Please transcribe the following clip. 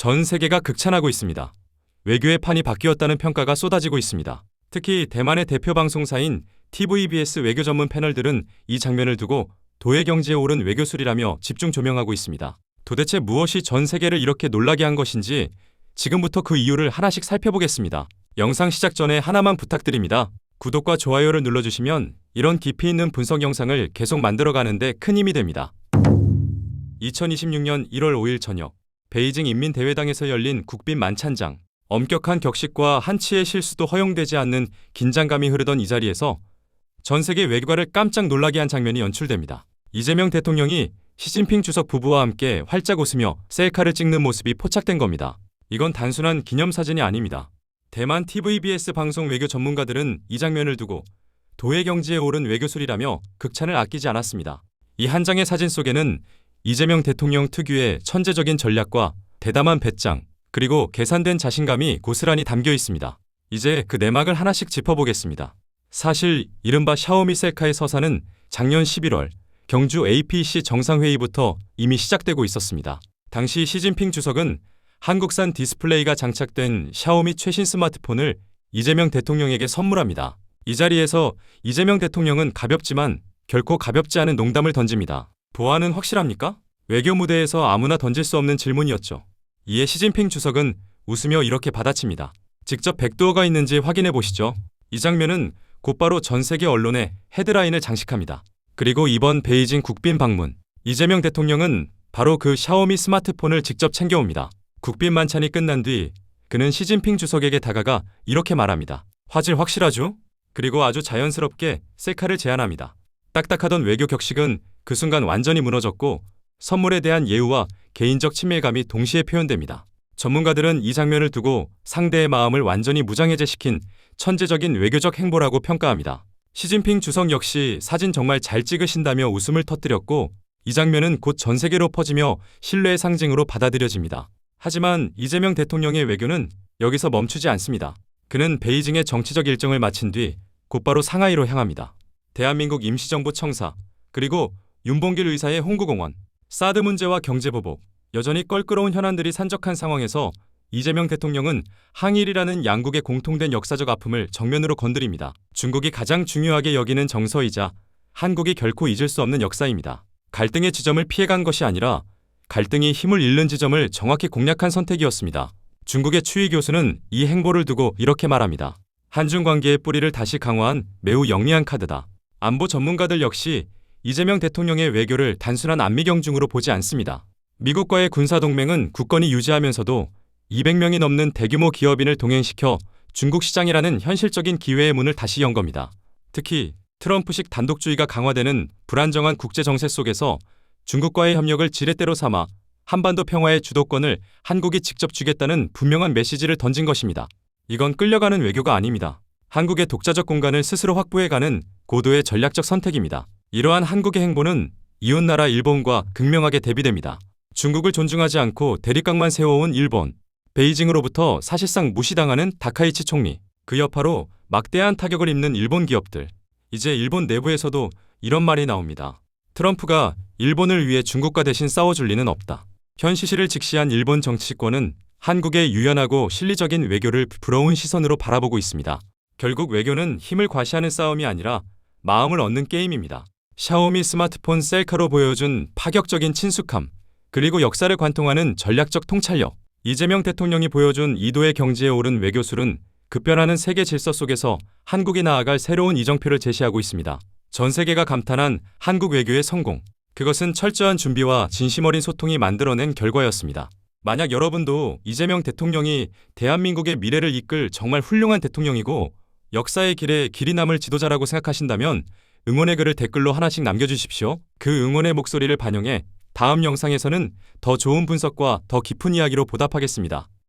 전 세계가 극찬하고 있습니다. 외교의 판이 바뀌었다는 평가가 쏟아지고 있습니다. 특히 대만의 대표 방송사인 TVBS 외교 전문 패널들은 이 장면을 두고 도의 경지에 오른 외교술이라며 집중 조명하고 있습니다. 도대체 무엇이 전 세계를 이렇게 놀라게 한 것인지 지금부터 그 이유를 하나씩 살펴보겠습니다. 영상 시작 전에 하나만 부탁드립니다. 구독과 좋아요를 눌러주시면 이런 깊이 있는 분석 영상을 계속 만들어가는데 큰 힘이 됩니다. 2026년 1월 5일 저녁 베이징 인민대회당에서 열린 국빈 만찬장 엄격한 격식과 한치의 실수도 허용되지 않는 긴장감이 흐르던 이 자리에서 전 세계 외교가를 깜짝 놀라게 한 장면이 연출됩니다. 이재명 대통령이 시진핑 주석 부부와 함께 활짝 웃으며 셀카를 찍는 모습이 포착된 겁니다. 이건 단순한 기념사진이 아닙니다. 대만 TVBS 방송 외교 전문가들은 이 장면을 두고 도의 경지에 오른 외교술이라며 극찬을 아끼지 않았습니다. 이 한 장의 사진 속에는 이재명 대통령 특유의 천재적인 전략과 대담한 배짱, 그리고 계산된 자신감이 고스란히 담겨 있습니다. 이제 그 내막을 하나씩 짚어보겠습니다. 사실 이른바 샤오미 셀카의 서사는 작년 11월 경주 APC 정상회의부터 이미 시작되고 있었습니다. 당시 시진핑 주석은 한국산 디스플레이가 장착된 샤오미 최신 스마트폰을 이재명 대통령에게 선물합니다. 이 자리에서 이재명 대통령은 가볍지만 결코 가볍지 않은 농담을 던집니다. 보안은 확실합니까? 외교 무대에서 아무나 던질 수 없는 질문이었죠. 이에 시진핑 주석은 웃으며 이렇게 받아칩니다. 직접 백도어가 있는지 확인해 보시죠. 이 장면은 곧바로 전 세계 언론의 헤드라인을 장식합니다. 그리고 이번 베이징 국빈 방문, 이재명 대통령은 바로 그 샤오미 스마트폰을 직접 챙겨옵니다. 국빈 만찬이 끝난 뒤 그는 시진핑 주석에게 다가가 이렇게 말합니다. 화질 확실하죠? 그리고 아주 자연스럽게 셀카를 제안합니다. 딱딱하던 외교 격식은 그 순간 완전히 무너졌고 선물에 대한 예우와 개인적 친밀감이 동시에 표현됩니다. 전문가들은 이 장면을 두고 상대의 마음을 완전히 무장해제시킨 천재적인 외교적 행보라고 평가합니다. 시진핑 주석 역시 사진 정말 잘 찍으신다며 웃음을 터뜨렸고 이 장면은 곧 전 세계로 퍼지며 신뢰의 상징으로 받아들여집니다. 하지만 이재명 대통령의 외교는 여기서 멈추지 않습니다. 그는 베이징의 정치적 일정을 마친 뒤 곧바로 상하이로 향합니다. 대한민국 임시정부 청사, 그리고 윤봉길 의사의 홍구공원, 사드 문제와 경제보복, 여전히 껄끄러운 현안들이 산적한 상황에서 이재명 대통령은 항일이라는 양국의 공통된 역사적 아픔을 정면으로 건드립니다. 중국이 가장 중요하게 여기는 정서이자 한국이 결코 잊을 수 없는 역사입니다. 갈등의 지점을 피해간 것이 아니라 갈등이 힘을 잃는 지점을 정확히 공략한 선택이었습니다. 중국의 추이 교수는 이 행보를 두고 이렇게 말합니다. 한중 관계의 뿌리를 다시 강화한 매우 영리한 카드다. 안보 전문가들 역시 이재명 대통령의 외교를 단순한 안미경중으로 보지 않습니다. 미국과의 군사동맹은 굳건히 유지하면서도 200명이 넘는 대규모 기업인을 동행시켜 중국 시장이라는 현실적인 기회의 문을 다시 연 겁니다. 특히 트럼프식 단독주의가 강화되는 불안정한 국제 정세 속에서 중국과의 협력을 지렛대로 삼아 한반도 평화의 주도권을 한국이 직접 주겠다는 분명한 메시지를 던진 것입니다. 이건 끌려가는 외교가 아닙니다. 한국의 독자적 공간을 스스로 확보해가는 고도의 전략적 선택입니다. 이러한 한국의 행보는 이웃나라 일본과 극명하게 대비됩니다. 중국을 존중하지 않고 대립각만 세워온 일본, 베이징으로부터 사실상 무시당하는 다카이치 총리, 그 여파로 막대한 타격을 입는 일본 기업들. 이제 일본 내부에서도 이런 말이 나옵니다. 트럼프가 일본을 위해 중국과 대신 싸워줄 리는 없다. 현 시시를 직시한 일본 정치권은 한국의 유연하고 실리적인 외교를 부러운 시선으로 바라보고 있습니다. 결국 외교는 힘을 과시하는 싸움이 아니라 마음을 얻는 게임입니다. 샤오미 스마트폰 셀카로 보여준 파격적인 친숙함, 그리고 역사를 관통하는 전략적 통찰력. 이재명 대통령이 보여준 이도의 경지에 오른 외교술은 급변하는 세계 질서 속에서 한국이 나아갈 새로운 이정표를 제시하고 있습니다. 전 세계가 감탄한 한국 외교의 성공. 그것은 철저한 준비와 진심 어린 소통이 만들어낸 결과였습니다. 만약 여러분도 이재명 대통령이 대한민국의 미래를 이끌 정말 훌륭한 대통령이고 역사의 길에 길이 남을 지도자라고 생각하신다면 응원의 글을 댓글로 하나씩 남겨주십시오. 그 응원의 목소리를 반영해 다음 영상에서는 더 좋은 분석과 더 깊은 이야기로 보답하겠습니다.